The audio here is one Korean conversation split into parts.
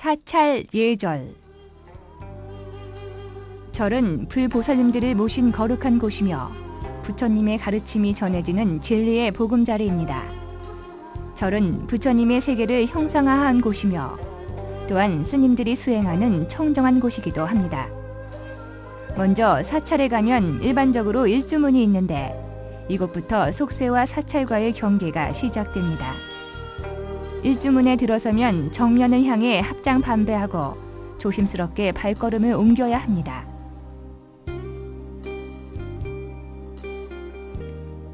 사찰 예절 절은 불보살님들을 모신 거룩한 곳이며 부처님의 가르침이 전해지는 진리의 보금자리입니다. 절은 부처님의 세계를 형상화한 곳이며 또한 스님들이 수행하는 청정한 곳이기도 합니다. 먼저 사찰에 가면 일반적으로 일주문이 있는데 이곳부터 속세와 사찰과의 경계가 시작됩니다. 일주문에 들어서면 정면을 향해 합장 반배하고 조심스럽게 발걸음을 옮겨야 합니다.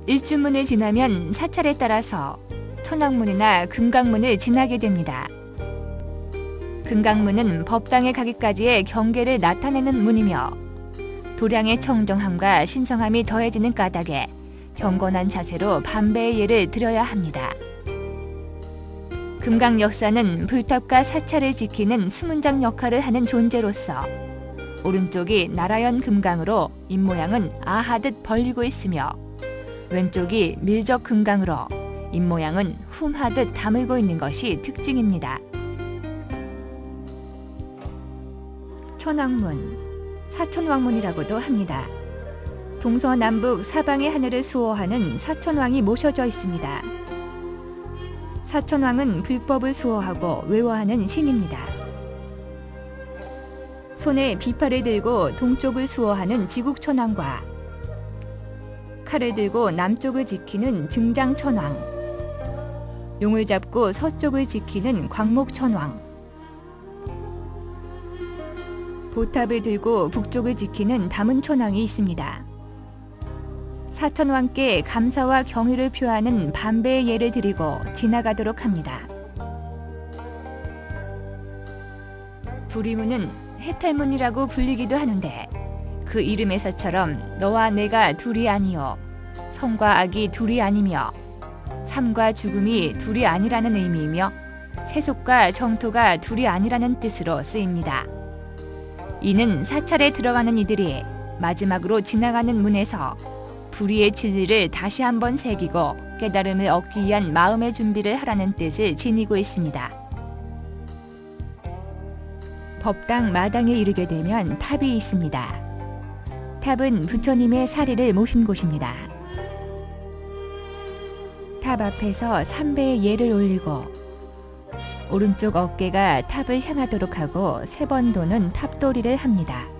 일주문을 지나면 사찰에 따라서 천왕문이나 금강문을 지나게 됩니다. 금강문은 법당에 가기까지의 경계를 나타내는 문이며 도량의 청정함과 신성함이 더해지는 까닭에 경건한 자세로 반배의 예를 드려야 합니다. 금강 역사는 불탑과 사찰을 지키는 수문장 역할을 하는 존재로서 오른쪽이 나라연 금강으로 입모양은 아하듯 벌리고 있으며 왼쪽이 밀적 금강으로 입모양은 훔하듯 다물고 있는 것이 특징입니다. 천왕문, 사천왕문이라고도 합니다. 동서남북 사방의 하늘을 수호하는 사천왕이 모셔져 있습니다. 사천왕은 불법을 수호하고 외워하는 신입니다. 손에 비파를 들고 동쪽을 수호하는 지국천왕과 칼을 들고 남쪽을 지키는 증장천왕, 용을 잡고 서쪽을 지키는 광목천왕, 보탑을 들고 북쪽을 지키는 다문천왕이 있습니다. 사천 왕께 감사와 경의를 표하는 반배의 예를 드리고 지나가도록 합니다. 두리문은 해탈문이라고 불리기도 하는데 그 이름에서처럼 너와 내가 둘이 아니요 성과 악이 둘이 아니며 삶과 죽음이 둘이 아니라는 의미이며 세속과 정토가 둘이 아니라는 뜻으로 쓰입니다. 이는 사찰에 들어가는 이들이 마지막으로 지나가는 문에서 불의의 진리를 다시 한번 새기고 깨달음을 얻기 위한 마음의 준비를 하라는 뜻을 지니고 있습니다. 법당 마당에 이르게 되면 탑이 있습니다. 탑은 부처님의 사리를 모신 곳입니다. 탑 앞에서 삼배의 예를 올리고 오른쪽 어깨가 탑을 향하도록 하고 세 번 도는 탑도리를 합니다.